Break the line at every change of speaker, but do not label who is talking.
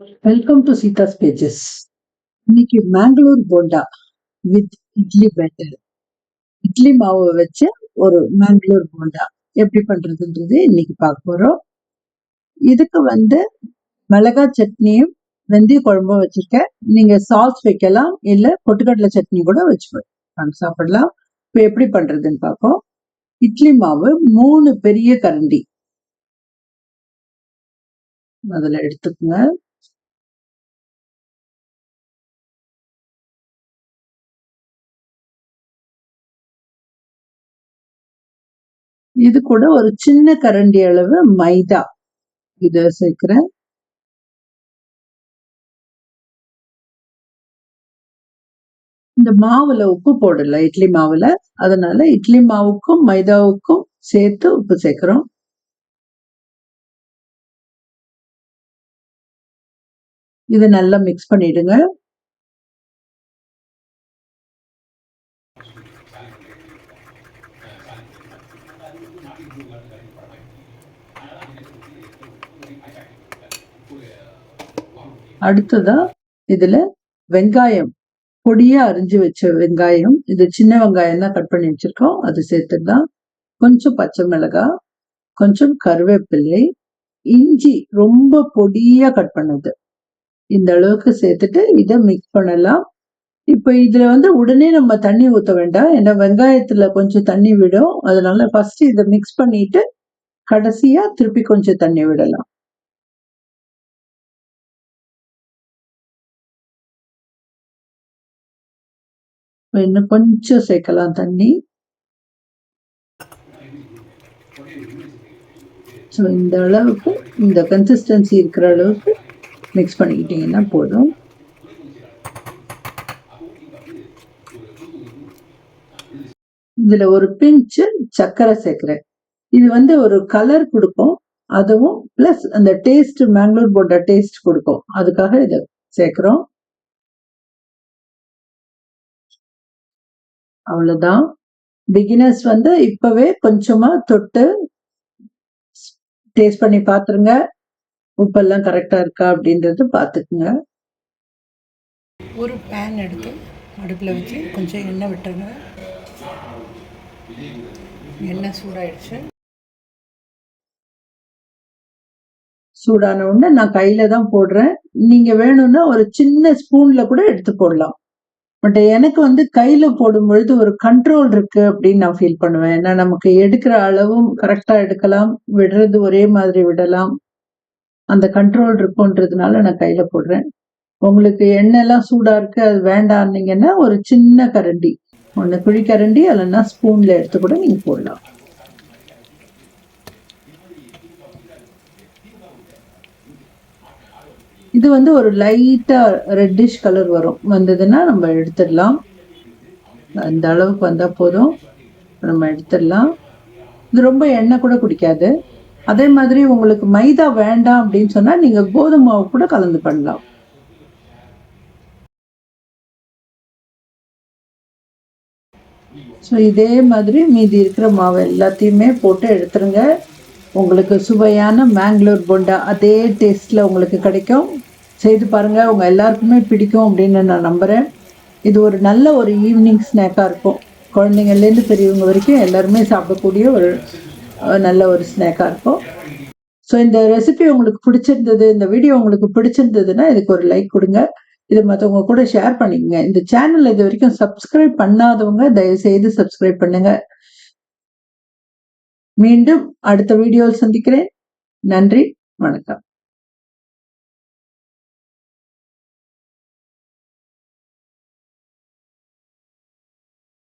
Welcome to Seetha's pages இன்னைக்கு Mangalore bonda with idli batter idli மாவை வச்சு ஒரு மேங்களூர் போண்டா எப்படி பண்றதுன்றது இன்னைக்கு பார்க்க போறோம். இதுக்கு வந்து மிளகா சட்னியும் வெந்தய குழம்பும் வச்சிருக்கேன். நீங்க சாஸ் வைக்கலாம் இல்ல பொட்டுக்கடலை சட்னி கூட வச்சு சாப்பிடலாம். இப்போ எப்படி பண்றதுன்னு பார்ப்போம். இட்லி மாவு மூணு பெரிய கரண்டி. அதில் எடுத்துக்கோங்க. இது கூட ஒரு சின்ன கரண்டி அளவு மைதா. இத சேர்க்கிறேன். இந்த மாவுல உப்பு போடல இட்லி மாவுல. அதனால இட்லி மாவுக்கும் மைதாவுக்கும் சேர்த்து உப்பு சேர்க்கிறோம். இது நல்லா மிக்ஸ் பண்ணிடுங்க. அடுத்ததா இதுல வெங்காயம். பொடியா அரிஞ்சு வச்ச வெங்காயம். இது சின்ன வெங்காயம் தான் கட் பண்ணி வச்சிருக்கோம். அது சேர்த்துடலாம் கொஞ்சம் பச்சை மிளகாய் கொஞ்சம் கருவேப்பிள்ளை இஞ்சி ரொம்ப பொடியா கட் பண்ணது. இந்த அளவுக்கு சேர்த்துட்டு இதை மிக்ஸ் பண்ணலாம். இப்போ இதுல வந்து உடனே நம்ம தண்ணி ஊற்ற வேண்டாம். ஏன்னா வெங்காயத்துல கொஞ்சம் தண்ணி விடும். அதனால ஃபர்ஸ்ட் இதை மிக்ஸ் பண்ணிட்டு கடைசியா திருப்பி கொஞ்சம் தண்ணி விடலாம். இன்னும் கொஞ்சம் சேர்க்கலாம் தண்ணி. ஸோ இந்த அளவுக்கு இந்த கன்சிஸ்டன்சி இருக்கிற அளவுக்கு மிக்ஸ் பண்ணிக்கிட்டிங்கன்னா போதும். இதுல ஒரு பிஞ்சு சர்க்கரை சேர்க்கிறேன். இது வந்து ஒரு கலர் கொடுக்கும். அதுவும் ப்ளஸ் அந்த டேஸ்ட் மேங்களூர் போட்ட டேஸ்ட் கொடுக்கும். அதுக்காக இதை சேர்க்கிறோம். அவ்வளோதான் பிகினர்ஸ் வந்து இப்பவே கொஞ்சமா தொட்டு டேஸ்ட் பண்ணி பார்த்துருங்க உப்பெல்லாம் கரெக்டாக இருக்கா அப்படின்றது பார்த்துக்குங்க
ஒரு பேன் எடுத்து அடுப்பில் வச்சு கொஞ்சம் எண்ணெய் விட்டுருங்க. எண்ணெய் சூடாயிடுச்சு.
சூடான உடனே நான் கையில தான் போடுறேன். நீங்க வேணும்னா ஒரு சின்ன ஸ்பூன்ல கூட எடுத்து போடலாம். பட் எனக்கு வந்து கையில போடும் பொழுது ஒரு கண்ட்ரோல் இருக்கு அப்படின்னு நான் ஃபீல் பண்ணுவேன். ஏன்னா நமக்கு எடுக்கிற அளவும் கரெக்டா எடுக்கலாம். விடுறது ஒரே மாதிரி விடலாம். அந்த கண்ட்ரோல் இருக்குன்றதுனால நான் கையில போடுறேன். உங்களுக்கு எண்ணெய்லாம் சூடா இருக்கு அது வேண்டான்னீங்கன்னா ஒரு சின்ன கரண்டி. ஒன்று குழிக்கரண்டி இல்லைன்னா ஸ்பூனில் எடுத்து கூட நீங்கள் போடலாம். இது வந்து ஒரு லைட்டாக ரெட்டிஷ் கலர் வரும். வந்ததுன்னா நம்ம எடுத்துடலாம். அந்த அளவுக்கு வந்தால் போதும். நம்ம எடுத்துடலாம். இது ரொம்ப எண்ணெய் கூட குடிக்காது. அதே மாதிரி உங்களுக்கு மைதா வேண்டாம் அப்படின்னு சொன்னால் நீங்கள் கோதுமை மாவு கூட கலந்து பண்ணலாம். ஸோ இதே மாதிரி மீதி இருக்கிற மாவு எல்லாத்தையுமே போட்டு எடுத்துருங்க. உங்களுக்கு சுவையான மேங்களூர் போண்டா அதே டேஸ்ட்டில் உங்களுக்கு கிடைக்கும். செய்து பாருங்கள் உங்கள் எல்லாருக்குமே பிடிக்கும் அப்படின்னு நான் நம்புகிறேன் இது ஒரு நல்ல ஒரு ஈவினிங் ஸ்நாக்காக இருக்கும். குழந்தைங்கள்லேருந்து பெரியவங்க வரைக்கும் எல்லாருமே சாப்பிடக்கூடிய ஒரு நல்ல ஒரு ஸ்நாக்காக இருக்கும். ஸோ இந்த ரெசிபி உங்களுக்கு பிடிச்சிருந்தது இந்த வீடியோ உங்களுக்கு பிடிச்சிருந்ததுன்னா இதுக்கு ஒரு லைக் கொடுங்க. இதை மற்றவங்க கூட ஷேர் பண்ணிக்கங்க. இந்த சேனல் இது வரைக்கும் சப்ஸ்கிரைப் பண்ணாதவங்க தயவு செய்து சப்ஸ்கிரைப் பண்ணுங்க. மீண்டும் அடுத்த வீடியோவில் சந்திக்கிறேன். நன்றி வணக்கம்.